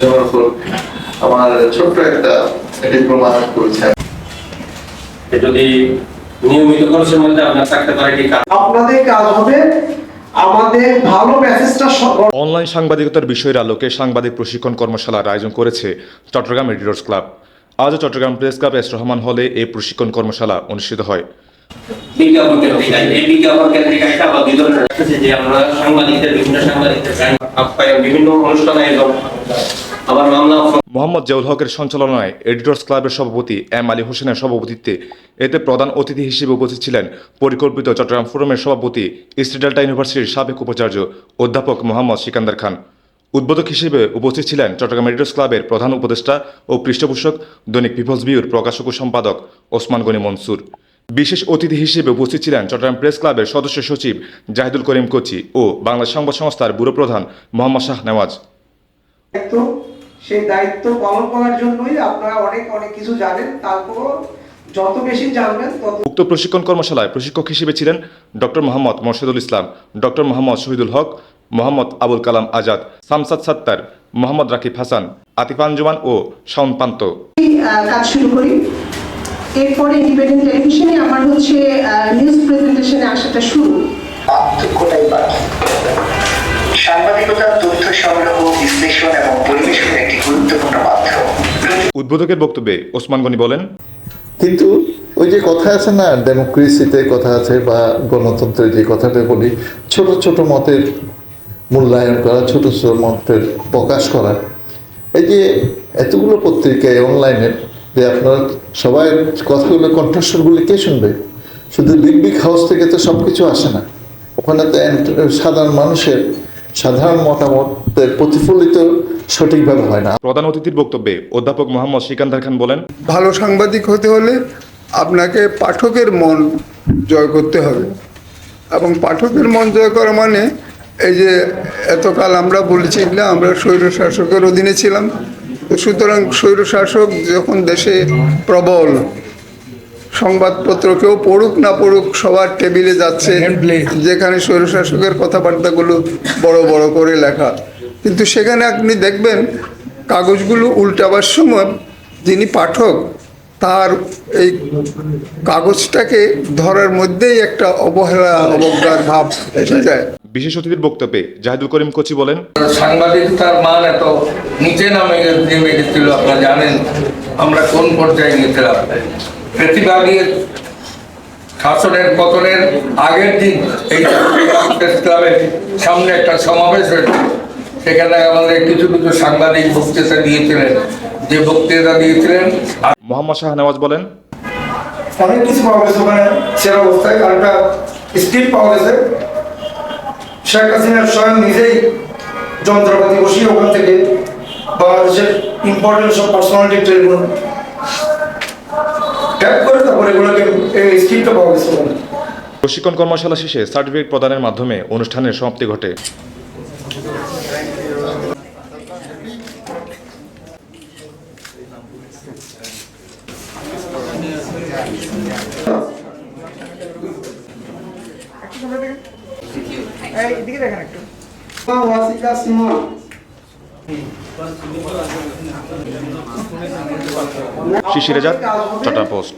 জনগণ আমার ছোট্ট একটা ডিপ্লোমা করেছে। যদি নিয়মিত কোর্সের মধ্যে আপনার থাকতে পারে কি আপনাদের কাজ হবে আমাদের ভালো মেসেজটা অনলাইন সাংবাদিকতার বিষয়ের আলোকে সাংবাদিক প্রশিক্ষণ কর্মশালার আয়োজন করেছে চট্টগ্রাম এডিটর্স ক্লাব আজ Chattogram press club S Rahman হলে এই প্রশিক্ষণ কর্মশালা অনুষ্ঠিত হয়। বিজ্ঞাপন কেন্দ্রিক এই বিজ্ঞাপন কেন্দ্রিক একটা বা দুই ধরনের যে আমরা সাংবাদিকদের বিভিন্ন সাংবাদিকদের বিভিন্ন অনুষ্ঠান আয়োজন আবার মামলা মোহাম্মদ জাউল হকের সঞ্চালনায় এডিটর্স ক্লাবের সভাপতি এম আলী হোসেনের সভাপতিত্বে এতে প্রধান অতিথি হিসেবে উপস্থিত ছিলেন পরিকল্পিত চট্টগ্রাম ফোরামের সভাপতি ইস্ট ডেল্টা ইউনিভার্সিটির সাবেক উপাচার্য অধ্যাপক মোহাম্মদ সিকান্দার খান। উদ্বোধক হিসেবে উপস্থিত ছিলেন চট্টগ্রাম এডিটর্স ক্লাবের প্রধান উপদেষ্টা ও পৃষ্ঠপোষক দৈনিক পিপলস ভিউর প্রকাশক ও সম্পাদক ওসমান গনি মনসুর। বিশেষ অতিথি হিসেবে উপস্থিত ছিলেন চট্টগ্রাম প্রেস ক্লাবের সদস্য সচিব জাহিদুল করিম কোচি ও বাংলা সংবাদ সংস্থার ব্যুরো প্রধান মোহাম্মদ শাহ নেওয়াজ। সেই দায়িত্ব পালন করার জন্যই আপনারা অনেক অনেক কিছু জানেন। তারপর যত বেশি জানবেন তত উক্ত প্রশিক্ষণ কর্মশালায় প্রশিক্ষক হিসেবে ছিলেন ডক্টর মোহাম্মদ মোর্শেদুল ইসলাম ডক্টর মোহাম্মদ শহীদুল হক মোহাম্মদ আবুল কালাম আজাদ সামসাদ সাত্তার মোহাম্মদ রাকিব হাসান আতিফ আঞ্জুমান ও শাওন পান্ত। কাজ শুরু করি। এরপরে ইন্ডিপেন্ডেন্ট টেলিভিশনে আমার হচ্ছে নিউজ প্রেজেন্টেশনে আসাটা শুরু। সাংবাদিকতা সংগ্রহ বিশ্লেষণ এবং পরিবেশনের একটি গুরুত্বপূর্ণ মাধ্যম উদ্বোধকের বক্তব্যে ওসমান গনি বলেন কিন্তু ওই যে কথা আছে না ডেমোক্রেসিতে কথা আছে বা গণতন্ত্রের যে কথাটা বলি ছোট ছোট মতের মূল্যায়ন করা ছোট ছোট মতের প্রকাশ করা। এই যে এতগুলো পত্রিকায় অনলাইনে যে আপনার সবাই কথাগুলো কণ্ঠস্বরগুলি কে শুনবে? শুধু বিগ বিগ হাউস থেকে তো সব কিছু আসে না। ওখানে তো সাধারণ মানুষের সাধারণ মতামতের প্রতিফলিত সঠিকভাবে হয় না। প্রধান অতিথির বক্তব্যে অধ্যাপক মোহাম্মদ সিকান্দার খান বলেন ভালো সাংবাদিক হতে হলে আপনাকে পাঠকের মন জয় করতে হবে। এবং পাঠকের মন জয় করা মানে এই যে এতকাল আমরা বলেছি না আমরা স্বৈর শাসকের অধীনে ছিলাম। সুতরাং স্বৈর শাসক যখন দেশে প্রবল সংবাদপত্র কেউ পড়ুক না পড়ুক সবার টেবিলে যাচ্ছে যেখানে স্বৈরশাসকের কথাবার্তাগুলো বড় বড় করে লেখা। কিন্তু সেখানে আপনি দেখবেন কাগজগুলো উল্টাবার সময় যিনি পাঠক তার এই কাগজটাকে ধরার মধ্যেই একটা অবহেলা অবজ্ঞার ভাব এসে যায়। বিশেষ অতিথির বক্তব্যে জাহিদুল করিম কোচি বলেন সাংবাদিকতার মান এত নিচে নামে গেছিল আপনারা জানেন আমরা কোন পর্যায়ে গেছিলাম প্রতিবাদীর শাসনের পতনের আগের দিন এই প্রেস ক্লাবের সামনে একটা সমাবেশ হয়েছে। সেখানে আমাদের কিছু কিছু সাংবাদিক বক্তৃতা দিয়েছিলেন। যে বক্তৃতা দিয়েছিলেন মোহাম্মদ শাহ নেওয়াজ বলেন অনেক কিছু পাওয়া গেছে ওখানে সেরা অবস্থায় আর একটা স্ক্রিপ্ট পাওয়া গেছে। শেখ হাসিনা স্বয়ং নিজেই যন্ত্রপাতি বসিয়ে ওখান থেকে বাংলাদেশের ইম্পর্টেন্ট সব পার্সোনালিটি ট্রেনগুলো ট্যাপ করে তারপরে এগুলোকে এই পাওয়া গেছে প্রশিক্ষণ কর্মশালা শেষে সার্টিফিকেট প্রদানের মাধ্যমে অনুষ্ঠানের সমাপ্তি ঘটে। এদিকে দেখেন একটু। ওয়াসিকা শিশির টাটা পোস্ট।